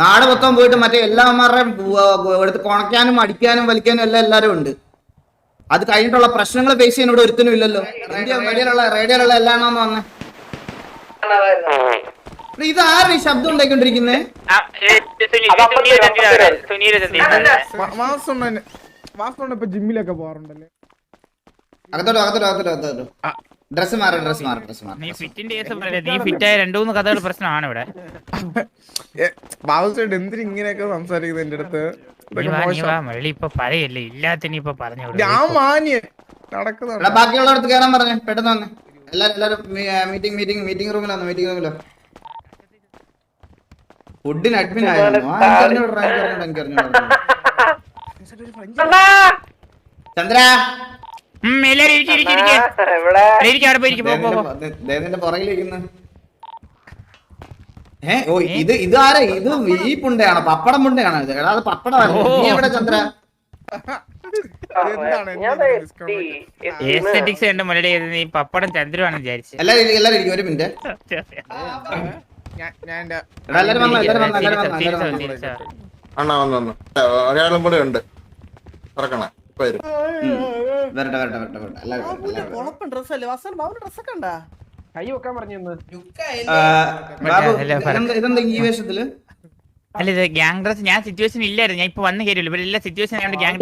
നാട് മൊത്തം പോയിട്ട് മറ്റേ എല്ലാമാരുടെയും എടുത്ത് കുണയ്ക്കാനും അടിക്കാനും വലിക്കാനും എല്ലാം എല്ലാവരും ഉണ്ട്. അത് കഴിഞ്ഞിട്ടുള്ള പ്രശ്നങ്ങൾ ഫേസ് ചെയ്യാൻ ഇവിടെ ഒരുത്തിനും ഇല്ലല്ലോ. ഇന്ത്യ റേഡിയോയിലുള്ള റേഡിയോയിലുള്ള എല്ലാം വന്നേ ഇത് ആരാണ് ഈ ശബ്ദം പോവാറുണ്ടല്ലേ? അകത്തോട്ടോ അകത്തോട്ടോ അകത്തോട്ടോ അകത്തോട്ടോ. ഡ്രസ് മാറും ഡ്രസ് മാറും ഡ്രസ് മാറും നീ ഫിറ്റിന്റെ കേസ് പറയല്ലേ നീ ഫിറ്റ് ആയ രണ്ടു മൂന്ന് കഥകൾ പ്രശ്നമാണ് ഇവിടെ. ബാബുസേട്ട് എന്തിനു ഇങ്ങനെയൊക്കെ സംസാരിക്കുന്നത് എന്റെ അടുത്ത്? പറയല്ലേ? ഇപ്പൊ പറഞ്ഞു ഞാൻ ബാക്കിയുള്ളവർക്ക് കേറാൻ പറഞ്ഞു. പെട്ടെന്ന് വന്നേ. എല്ലാരും എല്ലാരും മീറ്റിംഗ് മീറ്റിംഗ് മീറ്റിംഗ് റൂമിൽ വന്നു മീറ്റിംഗ് റൂമിലോ ഫുഡിന് അഡ്മിൻ ആയിരുന്നു ആ, എനിക്ക് അറിഞ്ഞൂടാ, എനിക്ക് അറിഞ്ഞൂടാ, എനിക്ക് ചന്ദ്ര! എല്ലാരും ഇരിക്ക്, ഇരിക്ക്, ഇരിക്ക്. ഇരിക്ക്, അവിടെ പോയി ഇരിക്ക്, പോ, പോ, പോ. ദേവന്റെ പുറകിലിരിക്കുന്ന. ഏ ഓ ഇത് ഇത് ആരാ? ഇത് ഈ പുണ്ടയാണോ? പപ്പടം പുണ്ടയാണോ ഇത്? എടാ അത് നീ എവിടെ ചന്ദ്ര? നീ പപ്പടം ചന്ദ്രമാണ് വിചാരിച്ചു. എല്ലാരും എല്ലാരും ഇരിക്കും ഒരു മിനിറ്റ്. ഞാൻ- ഞാൻ എന്റെ എടാ എല്ലാരും വന്നോ എല്ലാരും വന്നോ എല്ലാരും വന്നോ എല്ലാരും വന്നോ. അണ്ണാ വന്ന് ഒരാളും കൂടെ ഉണ്ട്. തുറക്കണേ വരും. ഉം. വരട്ടെ വരട്ടെ വരട്ടെ വരട്ടെ എല്ലാരും വരട്ടെ, എല്ലാരും വരട്ടെ. പൊളപ്പൻ ഡ്രസ്സല്ലേ വാസൻ ബാബു ഡ്രസ്സൊക്കെ ഉണ്ടാ കൈ വെക്കാൻ പറഞ്ഞു. ഇതെന്താ ഈ വേഷത്തിൽ? അല്ല ഇത് ഗ്യാങ് ഡ്രസ് ഞാൻ സിറ്റുവേഷൻ ഇല്ലായിരുന്നു. ഞാൻ ഇപ്പൊ വന്ന് കയറിയുള്ളൂ ഇവരെ എല്ലാ സിറ്റുവേഷൻ ആയതുകൊണ്ട് ഗ്യാങ്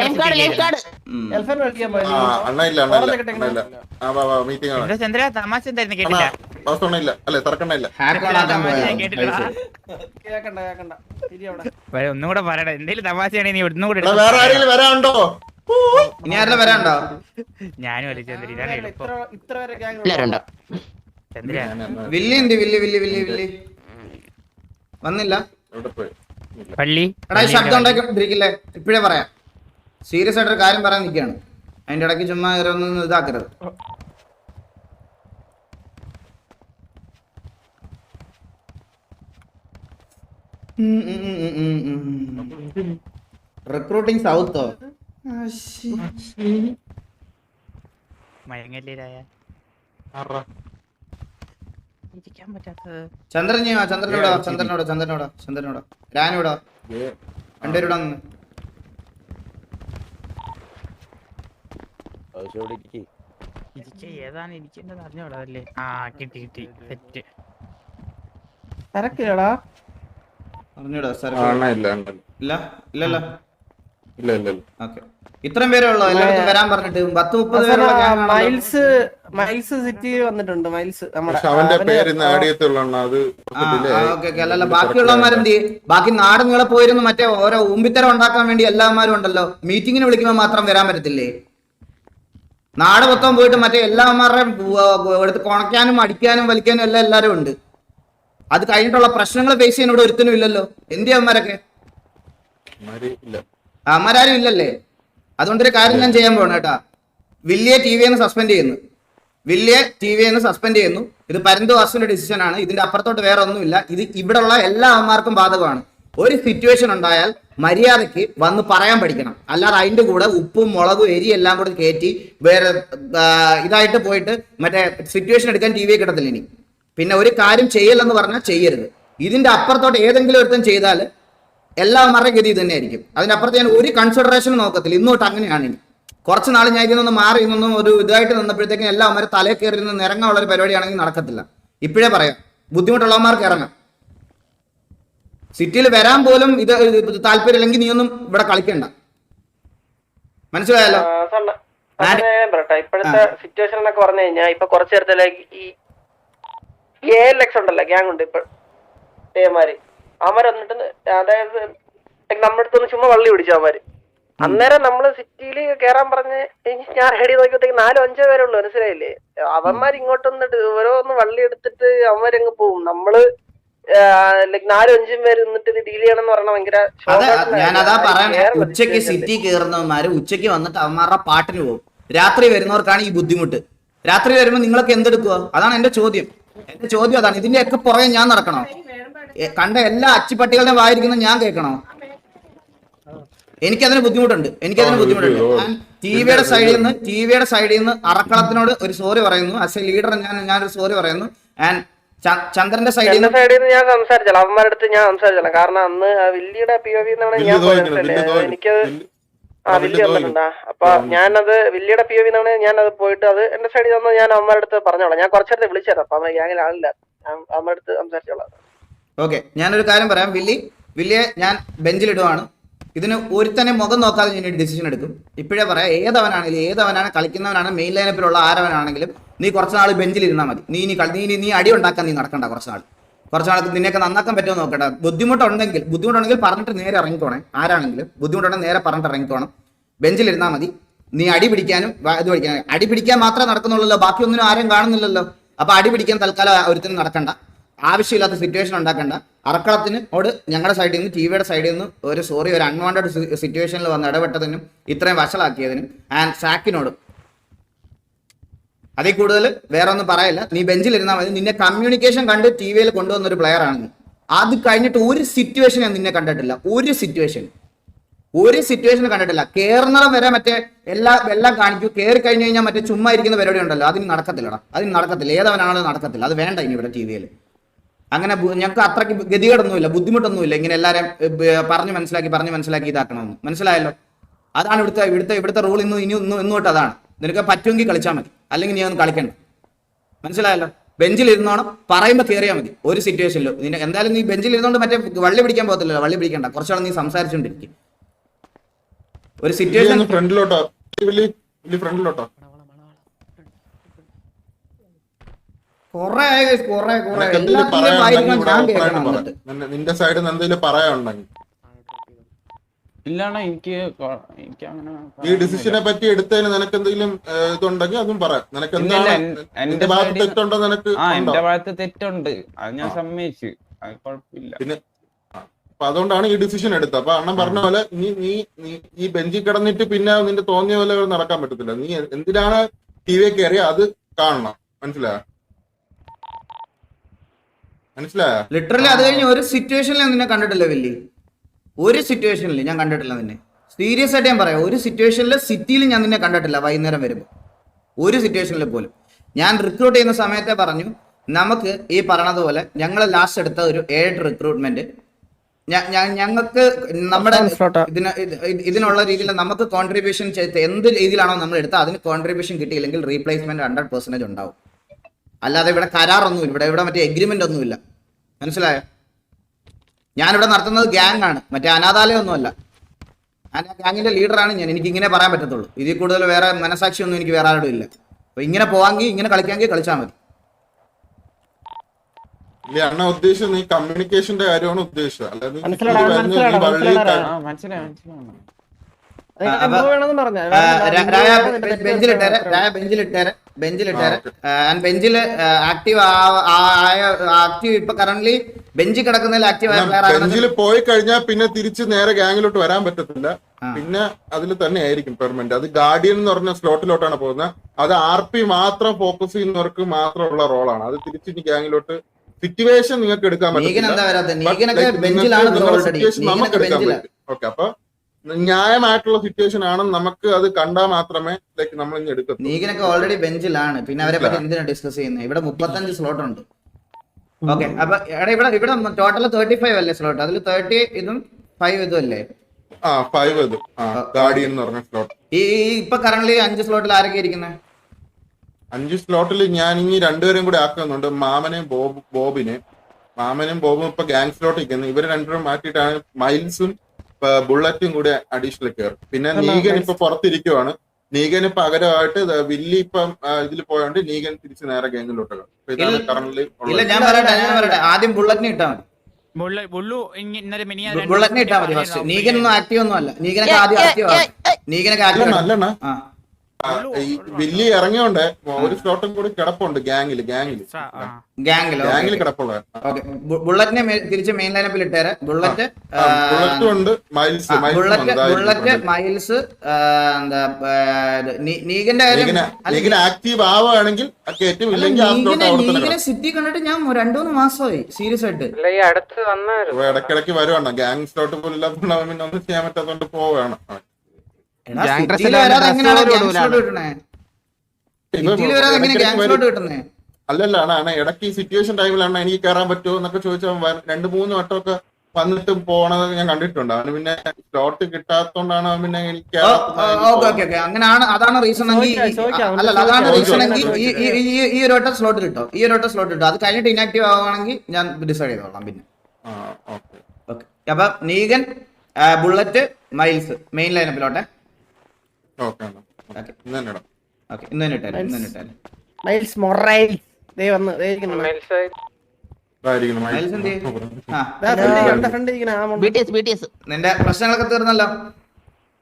ഡ്രസ് ചന്ദ്ര തമാശ എന്തായിരുന്നു കേട്ടില്ല. ഒന്നും കൂടെ പറയടാ എന്തെങ്കിലും തമാശയാണെങ്കിൽ നീ ഒന്നും കൂടെ ഇനി ആരുടെ വരാണ്ടോ ഞാനും അല്ല ചന്ദ്ര ഇതാണ് എളുപ്പം. വില്ലി ഉണ്ട് വില്ലി വില്ലി വില്ലി വില്ലി. വന്നില്ല. പള്ളി? എടാ ഈ ശബ്ദം ഉണ്ടാക്കിക്കൊണ്ടിരിക്കില്ലേ? ഇപ്പോഴേ പറയാം. സീരിയസ് ആയിട്ടൊരു കാര്യം പറയാൻ നിൽക്കുകയാണ് അതിന്റെ ഇടയ്ക്ക് ചുമ്മാ ഒന്നും ഇതാക്കരുത്. റിക്രൂട്ടിംഗ് സൗത്തോ മയങ്ങല്ലേ രായ? ആർടാ? ഇരിക്കാൻ പറ്റാത്തത്. ചന്ദ്രൻ നീ വാ, ചന്ദ്രനോടോ ചന്ദ്രനോടോ ചന്ദ്രനോടോ. ചന്ദ്രനോടോ രാനോടോ രണ്ടുപേരോടെ ഒന്ന് ഇരിക്ക ഏതാണ് ഇരിക്കേണ്ടത് അറിഞ്ഞോടല്ലേ ആ കിട്ടി കിട്ടി. സെറ്റ്. തിരക്കില്ലടാ. അറിഞ്ഞൂടോ. ഇല്ല ഇല്ലല്ലോ. ഇല്ല ഇല്ല ഇല്ല. ഓക്കെ. ഇത്രയും പേരേ ഉള്ളോ. എല്ലായിടത്തും വരാൻ പറഞ്ഞിട്ട് പത്ത് മുപ്പത് പേരുള്ള gang ആണല്ലോ. മൈൽസ് മൈൽസ് സിറ്റി വന്നിട്ടുണ്ട്. മൈൽസ് നമ്മുടെ പക്ഷെ അവന്റെ അവന് പേര് ഇന്ന് ആഡ് ചെയ്യത്തുള്ളൂ അണ്ണ അത് ആ, കുറച്ച് delay ആ, ആയി. Okay, okay. അല്ലല്ല ബാക്കിയുള്ളവന്മാരെന്ത് ചെയ്യും? ബാക്കി നാട് നീളെ പോയിരുന്നു. മറ്റേ ഓരോ ഊമ്പിത്തരം ഉണ്ടാക്കാൻ വേണ്ടി എല്ലാവന്മാരും ഉണ്ടല്ലോ. മീറ്റിങ്ങിന് വിളിക്കുമ്പോൾ മാത്രം വരാൻ പറ്റത്തില്ലേ? നാട് മൊത്തം പോയിട്ട് മറ്റേ എല്ലാവന്മാരുടെയും എടുത്ത് കൊണക്കാനും അടിക്കാനും വലിക്കാനും എല്ലാം എല്ലാവരും ഉണ്ട്. അത് കഴിഞ്ഞിട്ടുള്ള പ്രശ്നങ്ങൾ ഫേസ് ചെയ്യാൻ ഇവിടെ ഒരുത്തനും ഇല്ലല്ലോ. എന്തിയാവന്മാരൊക്കെ ഇല്ല. അമ്മരാരും ഇല്ലല്ലേ? അതുകൊണ്ടൊരു കാര്യം ഞാൻ ചെയ്യാൻ പോകണം കേട്ടാ. വില്ലിയെ ടി വിന്ന് സസ്പെൻഡ് ചെയ്യുന്നു. വില്ലിയെ ടി വിന്ന് സസ്പെൻഡ് ചെയ്യുന്നു. ഇത് പരന്തുവാസിന്റെ ഡിസിഷൻ ആണ്. ഇതിന്റെ അപ്പുറത്തോട്ട് വേറെ ഒന്നുമില്ല. ഇത് ഇവിടെയുള്ള എല്ലാ അമ്മമാർക്കും ബാധകമാണ്. ഒരു സിറ്റുവേഷൻ ഉണ്ടായാൽ മര്യാദയ്ക്ക് വന്ന് പറയാൻ പഠിക്കണം. അല്ലാതെ അതിന്റെ കൂടെ ഉപ്പും മുളകും എരി എല്ലാം കൂടെ കയറ്റി വേറെ ഇതായിട്ട് പോയിട്ട് മറ്റേ സിറ്റുവേഷൻ എടുക്കാൻ ടി വി കിട്ടത്തില്ല ഇനി. പിന്നെ ഒരു കാര്യം ചെയ്യല്ലെന്ന് പറഞ്ഞാൽ ചെയ്യരുത്. ഇതിന്റെ അപ്പുറത്തോട്ട് ഏതെങ്കിലും ഒരുത്തൻ ചെയ്താൽ എല്ലാവരുടെയും ഗതി തന്നെയായിരിക്കും. അതിനപ്പുറത്ത് ഞാൻ ഒരു കൺസിഡറേഷനും നോക്കത്തില്ല. ഇന്നോട്ട് അങ്ങനെയാണ് ഇനി. കുറച്ച് നാൾ ഞാൻ ഇതിൽ നിന്ന് മാറി നിന്നും ഒരു ഇതായിട്ട് നിന്നപ്പോഴത്തേക്കും എല്ലാവരും തലയിൽ കയറി നിന്ന് ഇറങ്ങാനുള്ള ഒരു പരിപാടിയാണെങ്കിൽ നടക്കത്തില്ല. ഇപ്പോഴേ പറയാം. ബുദ്ധിമുട്ടുള്ളവന്മാർക്ക് ഇറങ്ങാം. സിറ്റിയിൽ വരാൻ പോലും ഇത് താല്പര്യം താല്പര്യമില്ലെങ്കിൽ നീ ഒന്നും ഇവിടെ കളിക്കണ്ട. മനസ്സിലായല്ലോ? ഇപ്പോഴത്തെ സിറ്റുവേഷൻ എന്നൊക്കെ പറഞ്ഞു കഴിഞ്ഞാൽ ഇപ്പൊ കുറച്ചു നേരത്തിലേക്ക് ഈ എ എൽ എക്സ് ഉണ്ടല്ലോ ഗ്യാങ് ഉണ്ട് ഇപ്പൊ. ഏമാര് അവന്മാര് എന്നിട്ട് അതായത് നമ്മുടെ അടുത്തുനിന്ന് ചുമ്മാ വള്ളി പിടിച്ചു അവന്മാര്. അന്നേരം നമ്മൾ സിറ്റിയിൽ കേറാൻ പറഞ്ഞ് ഞാൻ റെഡി നോക്കിയപ്പോഴത്തേക്ക് നാലോ അഞ്ചോ പേരുള്ളൂ മനസ്സിലായില്ലേ? അവന്മാർ ഇങ്ങോട്ടൊന്ന് ഓരോ ഓരോന്ന് വള്ളി എടുത്തിട്ട് അവന്മാരങ്ങ് പോവും. നമ്മൾ നാലോ അഞ്ചും പേര് നിന്നിട്ട് ഇത് ഡീൽ ചെയ്യണം എന്ന് പറഞ്ഞാൽ ഭയങ്കര കാര്യം. പറയണേ ഉച്ചയ്ക്ക് സിറ്റി കയറുന്നവന്മാര് ഉച്ചയ്ക്ക് വന്നിട്ട് അവന്മാരുടെ പാട്ടിന് പോകും. രാത്രി വരുന്നവർക്കാണ് ഈ ബുദ്ധിമുട്ട്. രാത്രി വരുമ്പോൾ നിങ്ങളൊക്കെ എന്തെടുക്കുക അതാണ് എന്റെ ചോദ്യം. എന്റെ ചോദ്യം അതാണ്. ഇതിന്റെയൊക്കെ പുറകെ ഞാൻ നടക്കണോ? കണ്ട എല്ലാ അച്ചിപ്പട്ടികളുടെയും വായിരിക്കുന്ന ഞാൻ കേൾക്കണോ? എനിക്കതിന് ബുദ്ധിമുട്ടുണ്ട്. എനിക്കതിന് ബുദ്ധിമുട്ടുണ്ട്. ഞാൻ ടി വിയുടെ സൈഡിൽ നിന്ന് ടി വിയുടെ സൈഡിൽ നിന്ന് അറക്കളത്തിനോട് ഒരു സോറി പറയുന്നു. ആസ് എ ലീഡർ ഞാൻ ഞാനൊരു സോറി പറയുന്നു. ആൻഡ് ചന്ദ്രന്റെ സൈഡിൽ നിന്ന് സൈഡിൽ നിന്ന് ഞാൻ സംസാരിച്ചല്ലോ. അവന്മാരുടെ അടുത്ത് ഞാൻ സംസാരിച്ചല്ലോ. കാരണം അന്ന് ആ വില്ലിയുടെ പി ഒ വി എന്നാണ് ഞാൻ പോയത്. എനിക്കത് ആ ആ, വില്ലി വില്ല് വന്നിട്ടുണ്ടാ അപ്പൊ ഞാനത് വില്ലിയുടെ പി ഒ ഞാനത് പോയിട്ട് അത് എന്റെ സൈഡിൽ നിന്ന് ഞാൻ അമ്മയുടെ അടുത്ത് പറഞ്ഞോളാം. ഞാൻ കുറച്ചേരത്തെ വിളിച്ചത് അപ്പൊ അമ്മ ഗ്യാങ്ങിൽ ആളില്ല. അടുത്ത് സംസാരിച്ചോളാം. ഓക്കെ ഞാനൊരു കാര്യം പറയാം. വില്ലി വില്ലിയെ ഞാൻ ബെഞ്ചിലിടുവാണ്. ഇതിന് ഒരുത്തനെ മുഖം നോക്കാതെ ഞാൻ ഡിസിഷൻ എടുക്കും. ഇപ്പോഴേ പറയാം ഏതവനാണെങ്കിലും ഏതവനാണ് കളിക്കുന്നവനാണ് മെയിൻ ലൈനപ്പിലുള്ള ആരവനാണെങ്കിലും നീ കുറച്ച് നാൾ ബെഞ്ചിൽ ഇരുന്നാൽ മതി. നീ നീ നീ നീ അടി ഉണ്ടാക്കാൻ നീ നടക്കണ്ട കുറച്ച് നാൾ കുറച്ച് നാൾക്ക് നിന്നെയൊക്കെ നന്നാക്കാൻ പറ്റുമോ നോക്കട്ടെ. ബുദ്ധിമുട്ടുണ്ടെങ്കിൽ ബുദ്ധിമുട്ടുണ്ടെങ്കിൽ പറഞ്ഞിട്ട് നേരെ ഇറങ്ങിക്കോണേ. ആരാണെങ്കിലും ബുദ്ധിമുട്ടുണ്ടെങ്കിൽ നേരെ പറഞ്ഞിട്ട് ഇറങ്ങിക്കോണം. ബെഞ്ചിലിരുന്നാൽ മതി. നീ അടി പിടിക്കാനും ഇത് പിടിക്കാനും. അടി പിടിക്കാൻ മാത്രമേ നടക്കുന്നുള്ളൂ ബാക്കിയൊന്നിനും ആരും കാണുന്നില്ലല്ലോ. അപ്പൊ അടി പിടിക്കാൻ തൽക്കാലം ഒരുത്തിനും നടക്കണ്ട. ആവശ്യമില്ലാത്ത സിറ്റുവേഷൻ ഉണ്ടാക്കണ്ട. അറക്കളത്തിന് ഓട് ഞങ്ങളുടെ സൈഡിൽ നിന്ന് ടി വിയുടെ സൈഡിൽ നിന്ന് ഒരു സോറി ഒരു അൺവാണ്ടഡ് സിറ്റുവേഷനിൽ വന്ന് ഇടപെട്ടതിനും ഇത്രയും വഷളാക്കിയതിനും ആൻഡ് സാക്കിനോടും അതിൽ കൂടുതൽ വേറെ ഒന്നും പറയില്ല. നീ ബെഞ്ചിൽ ഇരുന്നാൽ മതി. നിന്നെ കമ്മ്യൂണിക്കേഷൻ കണ്ട് ടി വിയിൽ കൊണ്ടുവന്ന ഒരു പ്ലെയർ ആണ് അത് കഴിഞ്ഞിട്ട് ഒരു സിറ്റുവേഷൻ ഞാൻ നിന്നെ കണ്ടിട്ടില്ല. ഒരു സിറ്റുവേഷൻ ഒരു സിറ്റുവേഷൻ കണ്ടിട്ടില്ല. കേറുന്നിടം വരെ മറ്റേ എല്ലാ എല്ലാം കാണിക്കും. കയറി കഴിഞ്ഞ് കഴിഞ്ഞാൽ മറ്റേ ചുമ്മാ ഇരിക്കുന്ന പരിപാടി ഉണ്ടല്ലോ. അതിന് നടക്കത്തില്ലടാ. അതിന് നടക്കത്തില്ല. ഏതവനാണെങ്കിലും നടക്കത്തില്ല. അത് വേണ്ട ഇനി ഇവിടെ ടി വിയിൽ അങ്ങനെ ഞങ്ങൾക്ക് അത്രയ്ക്ക് ഗതികേടൊന്നുമില്ല. ബുദ്ധിമുട്ടൊന്നുമില്ല. ഇങ്ങനെ എല്ലാവരും പറഞ്ഞ് മനസ്സിലാക്കി പറഞ്ഞ് മനസ്സിലാക്കി ഇതാക്കണമെന്ന്. മനസ്സിലായല്ലോ? അതാണ് ഇവിടുത്തെ ഇവിടുത്തെ ഇവിടുത്തെ റൂൾ ഇന്ന് ഇനി ഇന്ന് ഇന്നോട്ട് അതാണ്. നിനക്ക് പറ്റുമെങ്കിൽ കളിച്ചാൽ മതി. അല്ലെങ്കിൽ നീ ഒന്ന് കളിക്കണ്ട. മനസ്സിലായല്ലോ? ബെഞ്ചിൽ ഇരുന്നോണം പറയുമ്പോൾ കയറിയാൽ മതി. ഒരു സിറ്റുവേഷനിലും നിന്നെ എന്തായാലും നീ ബെഞ്ചിൽ ഇരുന്നോണ്ട് മറ്റേ വള്ളി പിടിക്കാൻ പോകത്തില്ലല്ലോ. വള്ളി പിടിക്കണ്ട. കുറച്ചാൾ നീ സംസാരിച്ചോണ്ടിരിക്കും. ഒരു സിറ്റുവേഷൻ ഫ്രണ്ടിലോട്ടോ. ഫ്രണ്ടിലോട്ടോ. നിന്റെ- സൈഡിൽ നിന്ന് എന്തെങ്കിലും പറയാനുണ്ടെങ്കിൽ. ഇല്ലാണ എനിക്ക് എനിക്ക് അങ്ങനെ ഈ ഡിസിഷനെ പറ്റി എടുത്തതിന് നിനക്ക് എന്തെങ്കിലും ഇതുണ്ടെങ്കിൽ അതും പറയാം നിനക്ക് എന്റെ ഭാഗത്ത് തെറ്റുണ്ടോ നിനക്ക്? ആ ഉണ്ടോ? എന്റെ ഭാഗത്ത് തെറ്റുണ്ട്. അത് ഞാൻ ആ. സമ്മതിച്ചു. അത് കുഴപ്പമില്ല. പിന്നെ അപ്പൊ അതുകൊണ്ടാണ് ഈ ഡിസിഷൻ എടുത്തത്. അപ്പൊ അണ്ണൻ പറഞ്ഞ പോലെ നീ നീ നീ ഈ ബെഞ്ചിൽ കിടന്നിട്ട് പിന്നെ നിന്റെ തോന്നിയ പോലെ നടക്കാൻ പറ്റത്തില്ല. നീ എന്തിനാണ് ടി വി കയറിയ? അത് കാണണം. മനസ്സിലായോ? മനസ്സിലായോ? ലിറ്ററലി അത് കഴിഞ്ഞ് ഒരു സിറ്റുവേഷനിൽ നിന്നെ കണ്ടിട്ടില്ല വലിയ ഒരു സിറ്റുവേഷനിൽ ഞാൻ കണ്ടിട്ടില്ല നിന്നെ. സീരിയസ് ആയിട്ട് ഞാൻ പറയാം. ഒരു സിറ്റുവേഷനിൽ സിറ്റിയിൽ ഞാൻ നിന്നെ കണ്ടിട്ടില്ല വൈകുന്നേരം വരുമ്പോൾ ഒരു സിറ്റുവേഷനിൽ പോലും. ഞാൻ റിക്രൂട്ട് ചെയ്യുന്ന സമയത്തെ പറഞ്ഞു നമുക്ക് ഈ പറഞ്ഞതുപോലെ ഞങ്ങൾ ലാസ്റ്റ് എടുത്ത ഒരു ഏഴ് റിക്രൂട്ട്മെന്റ് ഞങ്ങൾക്ക് നമ്മുടെ ഇതിന് ഇത് ഇത് ഇതിനുള്ള രീതിയിൽ നമുക്ക് കോൺട്രിബ്യൂഷൻ ചെയ്ത് എന്ത് രീതിയിലാണോ നമ്മൾ എടുത്തത് അതിന് കോൺട്രിബ്യൂഷൻ കിട്ടിയില്ലെങ്കിൽ റീപ്ലേസ്മെന്റ് ഹൺഡ്രഡ് പെർസെന്റേജ് ഉണ്ടാവും. അല്ലാതെ ഇവിടെ കരാറൊന്നുമില്ല. ഇവിടെ ഇവിടെ മറ്റേ എഗ്രിമെന്റ് ഒന്നുമില്ല. മനസ്സിലായോ? ഞാനിവിടെ നടത്തുന്നത് ഗ്യാങ് ആണ് മറ്റേ അനാഥാലയമൊന്നുമല്ല ഞാൻ ആ ഗ്യാങ്ങിന്റെ ലീഡറാണ് ഞാൻ എനിക്ക് ഇങ്ങനെ പറയാൻ പറ്റത്തുള്ളൂ ഇതിൽ കൂടുതൽ വേറെ മനസാക്ഷിയൊന്നും എനിക്ക് വേറെ ആരോടും ഇല്ല അപ്പൊ ഇങ്ങനെ പോവാങ്കിൽ ഇങ്ങനെ കളിക്കാമെങ്കിൽ കളിച്ചാൽ മതി ഇല്ല അണ്ണ ഉദ്ദേശിച്ചത് നീ കമ്മ്യൂണിക്കേഷന്റെ കാര്യമാണ് ഉദ്ദേശിച്ചത് അല്ലാതെ ബെഞ്ചിലിട്ടേരെ ബെഞ്ചിലിട്ടേരെ ബെഞ്ചിലിട്ടേരെ ആൻഡ് ബെഞ്ചിൽ ആക്റ്റീവ് ആയ ആക്റ്റീവ് ഇപ്പൊ കറന്റ് ബെഞ്ചിൽ കിടക്കുന്നതിൽ ആക്റ്റീവ് ആയ പ്ലെയർ ബെഞ്ചിൽ പോയി കഴിഞ്ഞാൽ പിന്നെ തിരിച്ച് നേരെ ഗാങ്ങിലോട്ട് വരാൻ പറ്റത്തില്ല. പിന്നെ അതിൽ തന്നെ ആയിരിക്കും പെർമനന്റ് അത് ഗാർഡിയൻ എന്ന് പറഞ്ഞ സ്ലോട്ടിലോട്ടാണ് പോകുന്നത്. അത് ആർ പി മാത്രം ഫോക്കസ് ചെയ്യുന്നവർക്ക് മാത്രമുള്ള റോളാണ് അത് തിരിച്ച് ഇനി ഗാങ്ങിലോട്ട് സിറ്റുവേഷൻ നിങ്ങൾക്ക് എടുക്കാൻ പറ്റും നമുക്ക് എടുക്കാൻ പറ്റും. ഓക്കെ അപ്പൊ ന്യായമായിട്ടുള്ള സിറ്റുവേഷൻ ആണ് നമുക്ക് അത് കണ്ടാൽ മാത്രമേ ലൈക്ക് നമ്മൾ ഇനി എടുക്കൂ നീഗനൊക്കെ ഓൾറെഡി ബെഞ്ചിലാണ് പിന്നെ അവരെ പറ്റി എന്തിനാ ഡിസ്കസ് ചെയ്യുന്നത് ഇവിടെ മുപ്പത്തഞ്ച് സ്ലോട്ട് ഉണ്ട്. ഓക്കെ അപ്പൊ എടാ ഇവിടെ ഇവിടെ ടോട്ടൽ തേർട്ടി ഫൈവ് അല്ലേ സ്ലോട്ട് അതിൽ തേർട്ടി ഇതും ഫൈവ് ഇതും അല്ലേ? ആ ഫൈവ് ഇത്. ഗാർഡിയൻ എന്ന് പറഞ്ഞ സ്ലോട്ട് ഈ ഇപ്പൊ കറന്റ് അഞ്ച് സ്ലോട്ടിൽ ആരൊക്കെ ഇരിക്കുന്നത് അഞ്ച് സ്ലോട്ടിൽ ഞാൻ ഇനി രണ്ടുപേരും കൂടി ആക്കുന്നുണ്ട്. മാമനെയും ബോബ് ബോബിനെ മാമനും ബോബും ഇപ്പൊ ഗാങ് സ്ലോട്ട് ഇരിക്കുന്നത് ഇവർ രണ്ടുപേരും മാറ്റിയിട്ടാണ് മൈൽസും ബുള്ളറ്റും കൂടെ അഡീഷണൽ കയറും പിന്നെ നീഗൻ ഇപ്പൊ പുറത്തിരിക്കുവാണ്. നീഗന് പകരമായിട്ട് വില്ലി ഇപ്പം ഇതിൽ പോയോണ്ട് നീഗൻ തിരിച്ച് നേരെ ഗെയിമിലോട്ട് ഇതാണ്. കറന്റ് ഞാൻ പറയട്ടെ ഞാൻ പറയട്ടെ. ആദ്യം ബുള്ളറ്റിന് ഇട്ടാ മതി. ബുള്ളറ്റിന് ഇട്ടാ മതി ഫസ്റ്റ് നീഗൻ ഒന്നും ആക്റ്റീവ് ഒന്നും അല്ല നീഗനൊക്കെ ആദ്യം ആക്റ്റീവ് നീഗനൊക്കെ ആക്റ്റീവ് അല്ലണ്ണ വില്ലി ഇറങ്ങിയോണ്ട് ഒരു സ്ലോട്ടും കൂടി കിടപ്പുണ്ട് ഗാങ്ങിൽ ആ. ഗാംഗിലോ കിടപ്പുള്ള ഓക്കെ ബുള്ളറ്റിനെ തിരിച്ച് മെയിൻ ലൈനപ്പിൽ ഇട്ടേരെ. ബുള്ളറ്റ് ബുള്ളറ്റും ഉണ്ട് മൈൽസ് ബുള്ളറ്റ് ബുള്ളറ്റ് മൈൽസ് എന്താ നീഗന്റെ കാര്യം ആക്റ്റീവ് ആവുകയാണെങ്കിൽ കയറ്റും ഇല്ലെങ്കിൽ സിറ്റി കണ്ടിട്ട് ഞാൻ രണ്ടു മൂന്ന് മാസമായി സീരിയസ് ആയിട്ട്. ഇടയ്ക്കിടയ്ക്ക് വരുവാണ്. ഗാങ് സ്ലോട്ട് പോലും ഇല്ലാത്തതുകൊണ്ട് പിന്നെ ഒന്നും ചെയ്യാൻ പറ്റാത്തതുകൊണ്ട് പോവുകയാണ്. അല്ലല്ല ആണ് ഇടയ്ക്ക് ഈ സിറ്റുവേഷൻ ടൈമിലാണ് എനിക്ക് കയറാൻ പറ്റുമോ എന്നൊക്കെ ചോദിച്ചാൽ രണ്ട് മൂന്ന് വട്ടമൊക്കെ വന്നിട്ട് പോണത് ഞാൻ കണ്ടിട്ടുണ്ട്. അവന് പിന്നെ സ്ലോട്ട് കിട്ടാത്തോണ്ടാണ് അവൻ പിന്നെ എനിക്ക് അങ്ങനെയാണ് അതാണ് റീസൺ. അല്ലല്ല അതാണ്. റീസൺ എങ്കിൽ ഈ ഈ- ഈ- ഈ ഒരു വട്ടം സ്ലോട്ട് കിട്ടോ ഈ ഒരു വട്ടം സ്ലോട്ട് കിട്ടോ അത് കഴിഞ്ഞിട്ട് ഇനാക്റ്റീവ് ആവുകയാണെങ്കിൽ ഞാൻ ഡിസൈഡ് ചെയ്തോളാം പിന്നെ. ഓക്കെ. അപ്പൊ നീഗൻ ബുള്ളറ്റ് മൈൽസ് മെയിൻ ലൈനപ്പിലോട്ടെ ഇന്ന് തന്നെ ഇടാം. ഓക്കെ ഇന്ന് തന്നെ ഇട്ടാലും ഇന്ന് തന്നെ ഇട്ടാലും. മൈൽസ് മൊറൈൽ ദേ വന്ന് ദേ ഇരിക്കുന്നു. ആ. ദാ ഇരിക്കുന്ന, മോണ്ട്. നിന്റെ പ്രശ്നങ്ങളൊക്കെ തീർന്നല്ലോ?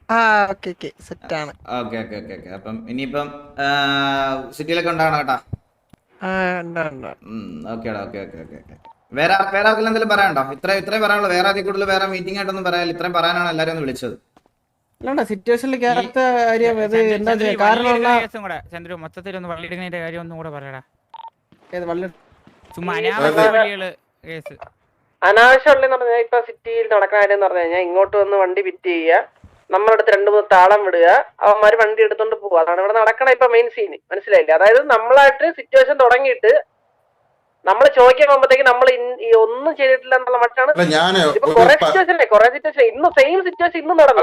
ആ ഓക്കെ ഓക്കെ സെറ്റ് ആണ് ഓക്കെ ഓക്കെ ഓക്കെ ഓക്കെ. അപ്പം ഇനിയിപ്പം സിറ്റിയിലൊക്കെ ഉണ്ടാവണം കേട്ടാ? ആ ഉണ്ട് ഉണ്ട്. Okay okay okay okay okay. വേറെ വേറെ ആർക്കെല്ലാം എന്തെങ്കിലും പറയാനുണ്ടോ? ഇത്ര ഇത്രയും പറയാനുള്ളൂ. വേറെ അതിൽ കൂടുതൽ വേറെ മീറ്റിംഗ് ആയിട്ടൊന്നും പറയാനില്ല. ഇത്രയും പറയാനാണ് എല്ലാവരും ഒന്ന് വിളിച്ചത്. അല്ലാണ്ട കാര്യം എന്താ ചന്ദ്രു മൊത്തത്തിൽ ഒന്ന് കാര്യം ഒന്നും കൂടെ പറയടാ. ഏത് ചുമ്മാ അനാവശ്യ വള്ളികൾ കേസ്. അനാവശ്യമുള്ളതെന്ന് പറഞ്ഞാൽ ഇപ്പൊ സിറ്റിയിൽ നടക്കുന്ന കാര്യം എന്ന് പറഞ്ഞു കഴിഞ്ഞാൽ ഇങ്ങോട്ട് വന്ന് വണ്ടി ഫിറ്റ് ചെയ്യുക നമ്മുടെ അടുത്ത് രണ്ട് മൂന്ന് താളം വിടുക അവന്മാര് വണ്ടി എടുത്തോണ്ട് പോവുക. അതാണ് ഇവിടെ നടക്കണ ഇപ്പൊ മെയിൻ സീന് മനസ്സിലായില്ലേ? അതായത് നമ്മളായിട്ട് സിറ്റുവേഷൻ തുടങ്ങിയിട്ട് നമ്മൾ ചോദിക്കാൻ പോകുമ്പോഴത്തേക്ക് നമ്മൾ ഒന്നും ചെയ്തിട്ടില്ല എന്നുള്ള മട്ടാണ്. അല്ല ഞാൻ ഇപ്പൊ കൊറേ സിറ്റുവേഷൻ അല്ലേ കൊറേ സിറ്റുവേഷൻ ഇന്ന് സെയിം സിറ്റുവേഷൻ ഇന്നും നടന്നു.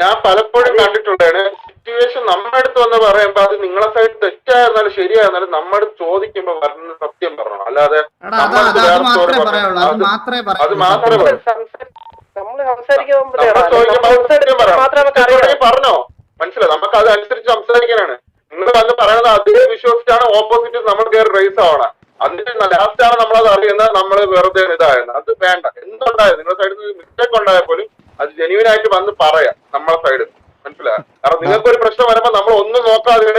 ഞാൻ പലപ്പോഴും കണ്ടിട്ടുണ്ടാണ് സിറ്റുവേഷൻ നമ്മുടെ അടുത്ത് വന്ന് പറയുമ്പോ അത് നിങ്ങളെ സൈഡ് തെറ്റായിരുന്നാലും ശരിയായിരുന്നാലും നമ്മുടെ ചോദിക്കുമ്പോ വരുന്ന സത്യം പറയണം അല്ലാതെ അത് മാത്രമേ നമ്മൾ പറഞ്ഞോ മനസ്സിലായി നമുക്ക് അത് അനുസരിച്ച് സംസാരിക്കാനാണ്. നിങ്ങൾ വന്ന് പറയുന്നത് അതേ വിശ്വസിച്ചാണ് ഓപ്പോസിറ്റ് നമ്മൾ കയറി റേസ് ആവണം. അതിന്റെ ലാസ്റ്റ് ആണ് നമ്മളത് അറിയുന്നത്. നമ്മൾ വെറുതെ ഇതായിരുന്നു അത് വേണ്ട. എന്തുണ്ടായത് നിങ്ങളുടെ സൈഡിൽ നിന്ന് മിസ്റ്റേക്ക് ഉണ്ടായാൽ പോലും അത് ജെന്യൂൻ ആയിട്ട് വന്ന് പറയാം. നമ്മളെ സൈഡിൽ മനസ്സിലായോ? കാരണം നിങ്ങൾക്ക് ഒരു പ്രശ്നം വരുമ്പോ നമ്മൾ ഒന്നും നോക്കാതെ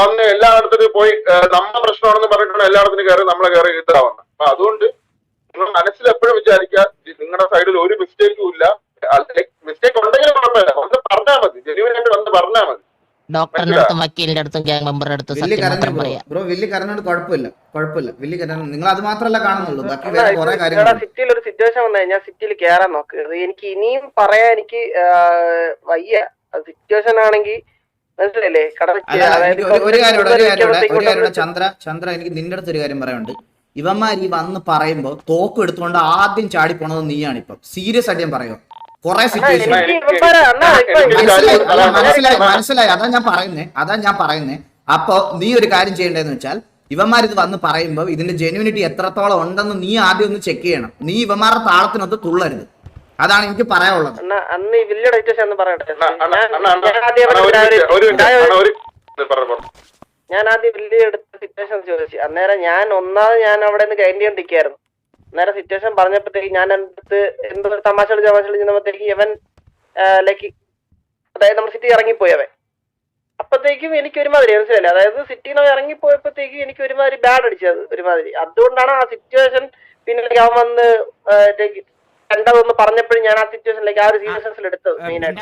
വന്ന് എല്ലായിടത്തും പോയി നമ്മുടെ പ്രശ്നമാണെന്ന് പറഞ്ഞിട്ടാണ് എല്ലായിടത്തിനും കയറി നമ്മളെ കയറി ഇതാവുന്നത് അപ്പൊ അതുകൊണ്ട് നിങ്ങൾ മനസ്സിൽ എപ്പോഴും വിചാരിക്കുക നിങ്ങളുടെ സൈഡിൽ ഒരു മിസ്റ്റേക്കും ഇല്ല. മിസ്റ്റേക്ക് ഉണ്ടെങ്കിലും കുഴപ്പമില്ല. ഒന്ന് പറഞ്ഞാൽ മതി. ജെന്യൂൻ ആയിട്ട് വന്ന് പറഞ്ഞാൽ മതി. ഡോക്ടറിന്റെ അടുത്തും വക്കീലിന്റെ അടുത്തും ഗ്യാങ് മെമ്പറുടെ അടുത്തും വലിയ സത്യം കരഞ്ഞു മാത്രം ബ്രോ പറയാ. ബ്രോ വലിയ കരഞ്ഞോണ്ട് കുഴപ്പമില്ല കുഴപ്പമില്ല. വലിയ കരഞ്ഞു നിങ്ങൾ അത് മാത്രമല്ല കാണുന്നുള്ളൂ. ബാക്കി വേറെ കുറെ കാര്യങ്ങൾ സിറ്റിയിൽ ഒരു സിറ്റുവേഷൻ വന്നു കഴിഞ്ഞാൽ സിറ്റിയിൽ കേറാൻ നോക്ക്. ഇത് എനിക്ക് ഇനിയും പറയാൻ എനിക്ക് ആ, വയ്യ. സിറ്റുവേഷൻ ആണെങ്കിൽ മനസ്സിലല്ലേ കടൽ അല്ല അല്ല, എനിക്ക് ഒരു- ഒരു കാര്യം ഇവിടെ ഒരു കാര്യം ഇവിടെ ഒരു കാര്യം ഇവിടെ ചന്ദ്ര ചന്ദ്ര എനിക്ക് നിന്റെ അടുത്ത് ഒരു കാര്യം പറയാനുണ്ട്. ഇവന്മാർ ഈ വന്ന് പറയുമ്പോ തോക്ക് എടുത്തുകൊണ്ട് ആദ്യം ചാടി പോണത് നീയാണ് ഇപ്പൊ. സീരിയസ് ആയിട്ട് ഞാൻ പറയുമോ കുറെ സിറ്റുവേഷൻ മനസ്സിലായി മനസ്സിലായി മനസ്സിലായി അതാ ഞാൻ പറയുന്നേ അതാ ഞാൻ പറയുന്നേ. അപ്പൊ നീ ഒരു കാര്യം ചെയ്യേണ്ടതെന്ന് വെച്ചാൽ ഇവന്മാർ ഇത് വന്ന് പറയുമ്പോൾ ഇതിന്റെ ജെനുവിനിറ്റി എത്രത്തോളം ഉണ്ടെന്ന് നീ ആദ്യം ഒന്ന് ചെക്ക് ചെയ്യണം. നീ ഇവന്മാരുടെ താളത്തിനൊത്ത് തുള്ളരുത്. അതാണ് എനിക്ക് പറയാനുള്ളത്. അന്ന് ഈ വലിയ എന്ന് പറയട്ടെ. അണ്ണാ, അണ്ണാ, ഞാൻ- ആദ്യം വലിയ എടുത്ത സിറ്റുവേഷൻ ചോദിച്ചു. അന്നേരം ഞാൻ ഒന്നാമത് ഞാൻ അവിടെ നിന്ന് ചെയ്തോണ്ടിരിക്കായിരുന്നു അന്നേരം സിറ്റുവേഷൻ പറഞ്ഞപ്പോഴത്തേക്ക് ഞാൻ അടുത്ത് എന്തോ ഒരു തമാശ കളി തമാശ ഇവൻ ലൈക്ക് അതായത് നമ്മൾ സിറ്റി ഇറങ്ങിപ്പോയി അവൻ. അപ്പത്തേക്കും എനിക്ക് ഒരുമാതിരി മനസ്സിലായില്ല? അതായത് സിറ്റിയിൽ നിന്ന് ഇറങ്ങിപ്പോയപ്പോഴത്തേക്കും എനിക്ക് ഒരുമാതിരി ബാഡ് അടിച്ചത് ഒരുമാതിരി. അതുകൊണ്ടാണ് ആ സിറ്റുവേഷൻ പിന്നെ അവൻ വന്ന് രണ്ടതൊന്ന് പറഞ്ഞപ്പോഴും ഞാൻ ആ സിറ്റുവേഷനിലേക്ക് ആ ഒരു സീരിയസ്നെസ്സിൽ എടുത്തത് മെയിനായിട്ട്